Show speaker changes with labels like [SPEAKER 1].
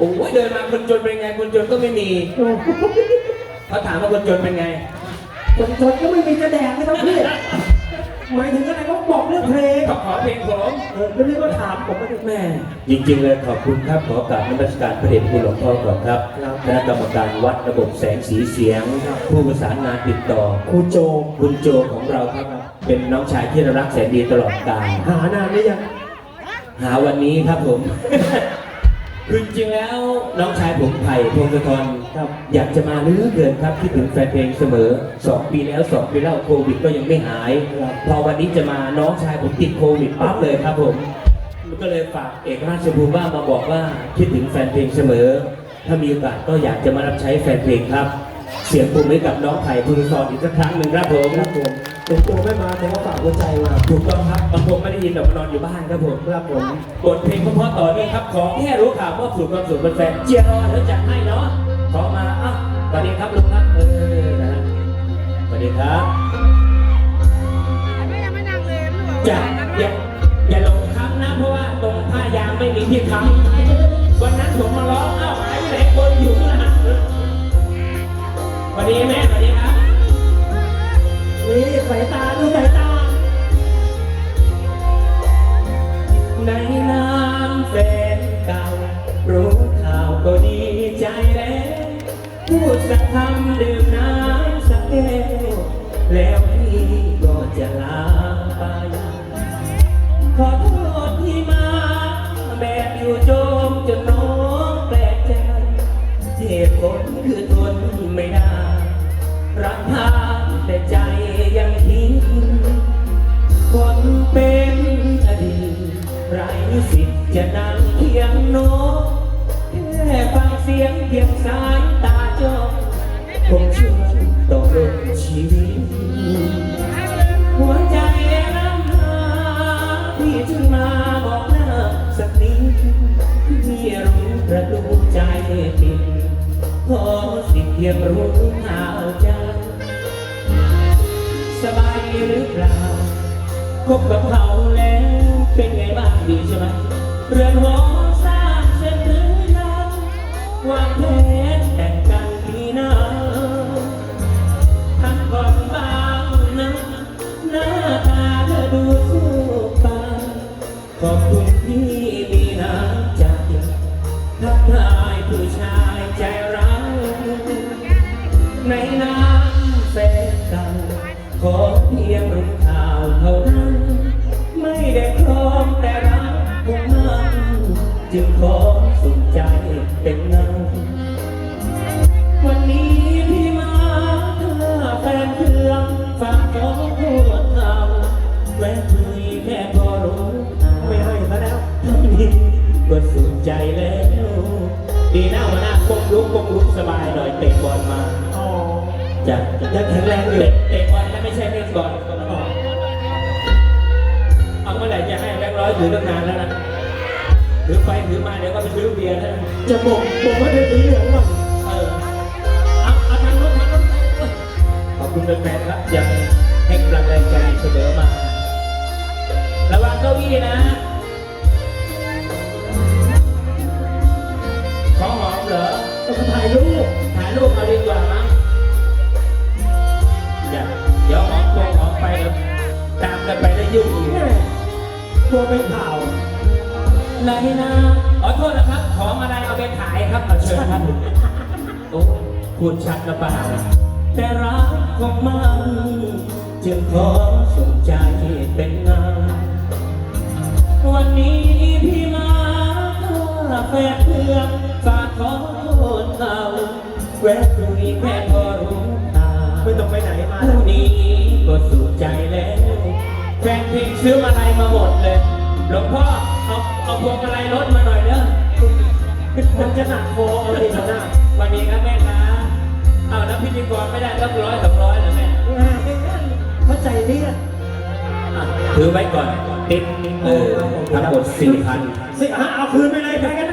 [SPEAKER 1] โอ้ยเดินมาคนจนเป็นไงคนจนก็ไม่มีเขาถามว่าคนจนเป็นไง
[SPEAKER 2] คนจนก็ไม่มีจะแดกนะครับพี่หมายถึงอะไรก็บอกเรื่องเพลง
[SPEAKER 1] ขอขอเพลงผม
[SPEAKER 2] เออแล้วนี่ก็ถามผมไม่ได้
[SPEAKER 1] แม่ จริงๆเลยขอบคุณครับขอกราบนมัสการพระเดชคุณหลวงพ่อก่อนครับ
[SPEAKER 2] ครับ
[SPEAKER 1] คณะกรรมการวัดระบบแสงสีเสียง ผู้ประสานงานติดต่อ
[SPEAKER 2] ครูโจ
[SPEAKER 1] คุณโจของเราครับ เป็นน้องชายที่เรารักแสนดีตลอดกาล
[SPEAKER 2] หานานหรือยัง
[SPEAKER 1] หาวันนี้ครับผม คือจริงๆแล้วน้องชายผมไผ่พงศธร
[SPEAKER 2] ครับ
[SPEAKER 1] อยากจะมาเหลือเกินครับคิดถึงแฟนเพลงเสมอสองปีแล้วสองปีแล้วโควิดก็ยังไม่หาย
[SPEAKER 2] ครับ
[SPEAKER 1] พอวันนี้จะมาน้องชายผมติดโควิดปั๊บเลยครับผมก็เลยฝากเอกราชภูมิว่ามาบอกว่าคิดถึงแฟนเพลงเสมอ ถ้ามีโอกาสก็อยากจะมารับใช้แฟนเพลงครับ เสียงปุ่มให้กับน้องไผ่พงศธรอีกสักครั้งหนึ่งครับผม
[SPEAKER 2] ครับผมเป็นตัวไม่มาแต่ว่าฝากหัวใจมา
[SPEAKER 1] ถูกต้องครับบางคนไม่ได้ยินแต่มานอนอยู่บ้านครับผม
[SPEAKER 2] ครับผม
[SPEAKER 1] บทเพลงเพราะๆต่อเนื่องครับ ขอแค่รู้ข่าวว่าสูตรความสุขเป็นแฟนเจียรอแล้วจัดให้เนาะขอมาอะสวัสดีครับลุงครับเออนะฮะสวัสดีครับ
[SPEAKER 3] ไม่ยังไม่นั่งเลยไม่บอก
[SPEAKER 1] อย่าอย่าอย่าลงค้ำนะเพราะว่าตรงผ้ายางไม่มีที่ค้ำวันนั้นผมมาร้องเอ้าหายไปไหนคนอยู่ข้า สักคำดื่มน้ำสักแก้วแล้วพี่ก็จะลาไป ขอโทษที่มาแบบอยู่โจมจนน้องแปลกใจเหตุผลคือทนไม่ได้รักพาแต่ใจยังทิ้งคนเป็นอดีตไรสิทธิ์จะนั่ง คงช่วยต่อลมชีวิต หัวใจรำหาพี่จึงมาบอกหน้าสักนิดพี่รู้ประตูใจผิดขอสิเพียงรู้ข่าวใจสบายหรือเปล่าคบกับเขาแล้วเป็นไงบ้างดีใช่ไหมเรือนหอ ขอบคุณที่มีน้ำใจทักทายผู้ชายใจร้ายในน้ำแฟนเก่าขอเพียงรู้ข่าวเท่านั้น ไม่ได้ครองแต่รักคงมันจึงขอสุขใจเป็นเงาวันนี้พี่มาถ้าแฟนเครื่องฝากขอโทษเขาแวะคุยแค่ ก็สุขใจแล้ว ดีนะวันหน้าปงลุกปงลุกสบายหน่อยเตะบอลมา
[SPEAKER 2] อ๋อ
[SPEAKER 1] จะจะแข็งแรงอยู่เตะบอลแล้วไม่ใช่เล่นบอลเอาเมื่อไหร่จะให้แบงค์ร้อยถือตั้งนานแล้วนะถือไปถือมาเดี๋ยวก็ไปซื้อเบียร์แล้ว
[SPEAKER 2] จะบอกบอกว่าเด็กสีเหลืองหรอา
[SPEAKER 1] ยรู
[SPEAKER 2] ป
[SPEAKER 1] ถ่ายรูปเอาดีกว่ามั้งอย่าเดี๋ยวหอมตรงหอมไปแล้วตามกันไปแล้วยุ่งอีก
[SPEAKER 2] แม่กลัวเป็นข่าว
[SPEAKER 1] ไหนนะขอโทษนะครับ ของอะไรเอาไปขายครับเอาเชิญครับโอ้พูดชัดนะป้าแต่รักของมันจึงขอส่ง แวะคุยแค่พอรู้ตา
[SPEAKER 2] ไม่ต้องไปไหนมา
[SPEAKER 1] ผู้นี้ก็สุขใจแล้วแฟนเพลงซื้อมาลัยมาหมดเลยหลวงพ่อเอาเอาพวงมาลัยรถมาหน่อยเด้อ
[SPEAKER 2] มันจะหนักคอเอาดินะ
[SPEAKER 1] วันนี้ครับแม่นะเอาแล้วพิธีกรไม่ได้ตั้งร้อยสองร้อยเหรอแม่
[SPEAKER 2] เข้าใจเนี่ย
[SPEAKER 1] อะถือไว้ก่อน ติดเออทั้งหมดสี่พัน
[SPEAKER 2] สิฮะเอาคืนไปเลยไปกันนะ